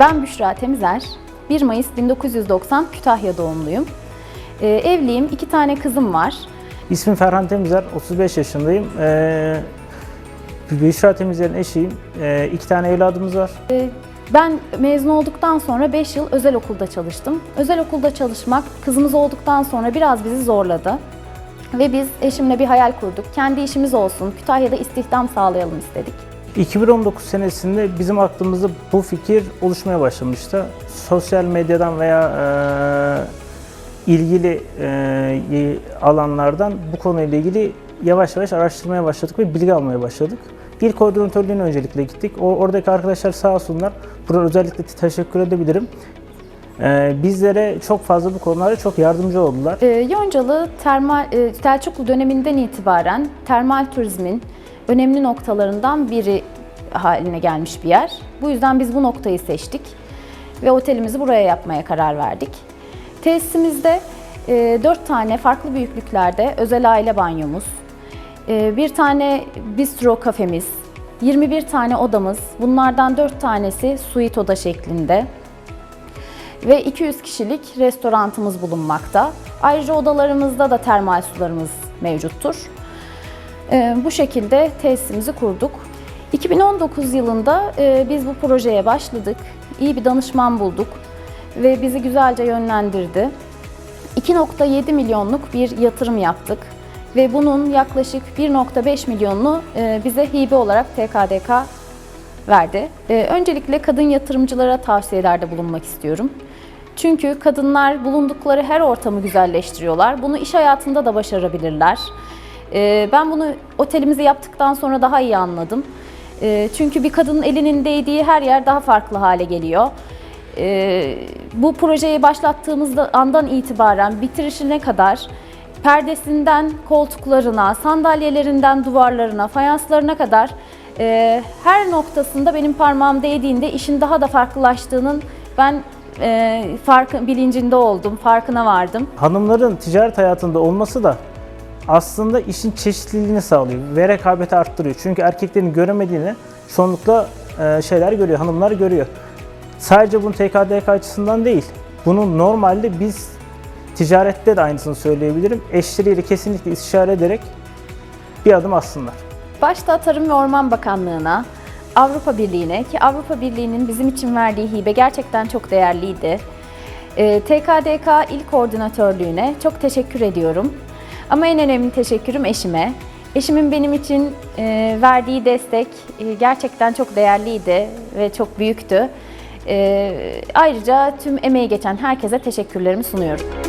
Büşra Temizer. 1 Mayıs 1990 Kütahya doğumluyum. Ee, evliyim, iki tane kızım var. İsmim Ferhan Temizer, 35 yaşındayım. Ee, Büşra Temizer'in eşiyim. Ee, iki tane evladımız var. Ee, ben mezun olduktan sonra 5 yıl özel okulda çalıştım. Özel okulda çalışmak kızımız olduktan sonra biraz bizi zorladı. Ve biz eşimle bir hayal kurduk. Kendi işimiz olsun, Kütahya'da istihdam sağlayalım istedik. 2019 senesinde bizim aklımızda bu fikir oluşmaya başlamıştı. Sosyal medyadan veya e, ilgili e, alanlardan bu konuyla ilgili yavaş yavaş araştırmaya başladık ve bilgi almaya başladık. İl koordinatörlüğüne öncelikle gittik. O, oradaki arkadaşlar sağ olsunlar. Burada özellikle teşekkür edebilirim. E, bizlere çok fazla bu konularda çok yardımcı oldular. Ee, Yoncalı termal, e, Selçuklu döneminden itibaren termal turizmin önemli noktalarından biri haline gelmiş bir yer. Bu yüzden biz bu noktayı seçtik ve otelimizi buraya yapmaya karar verdik. Tesisimizde e, 4 tane farklı büyüklüklerde özel aile banyomuz, e, bir tane bistro kafemiz, 21 tane odamız, bunlardan 4 tanesi suite oda şeklinde, ve 200 kişilik restorantımız bulunmakta. Ayrıca odalarımızda da termal sularımız mevcuttur. Ee, bu şekilde tesisimizi kurduk. 2019 yılında e, biz bu projeye başladık. İyi bir danışman bulduk ve bizi güzelce yönlendirdi. 2.7 milyonluk bir yatırım yaptık ve bunun yaklaşık 1.5 milyonunu e, bize hibe olarak TKDK verdi. Ee, öncelikle kadın yatırımcılara tavsiyelerde bulunmak istiyorum. Çünkü kadınlar bulundukları her ortamı güzelleştiriyorlar. Bunu iş hayatında da başarabilirler. Ee, ben bunu otelimizi yaptıktan sonra daha iyi anladım. Ee, çünkü bir kadının elinin değdiği her yer daha farklı hale geliyor. Ee, bu projeyi başlattığımız andan itibaren bitirişine kadar perdesinden koltuklarına, sandalyelerinden duvarlarına, fayanslarına kadar e, her noktasında benim parmağım değdiğinde işin daha da farklılaştığının ben e, farkı, bilincinde oldum, farkına vardım. Hanımların ticaret hayatında olması da aslında işin çeşitliliğini sağlıyor ve rekabeti arttırıyor. Çünkü erkeklerin göremediğini çoğunlukla e, şeyler görüyor, hanımlar görüyor. Sadece bunu TKDK açısından değil, bunu normalde biz ticarette de aynısını söyleyebilirim. Eşleriyle kesinlikle istişare ederek bir adım atsınlar. Başta Tarım ve Orman Bakanlığı'na, Avrupa Birliği'ne ki Avrupa Birliği'nin bizim için verdiği hibe gerçekten çok değerliydi. Ee, TKDK İl Koordinatörlüğü'ne çok teşekkür ediyorum. Ama en önemli teşekkürüm eşime. Eşimin benim için e, verdiği destek e, gerçekten çok değerliydi ve çok büyüktü. E, ayrıca tüm emeği geçen herkese teşekkürlerimi sunuyorum.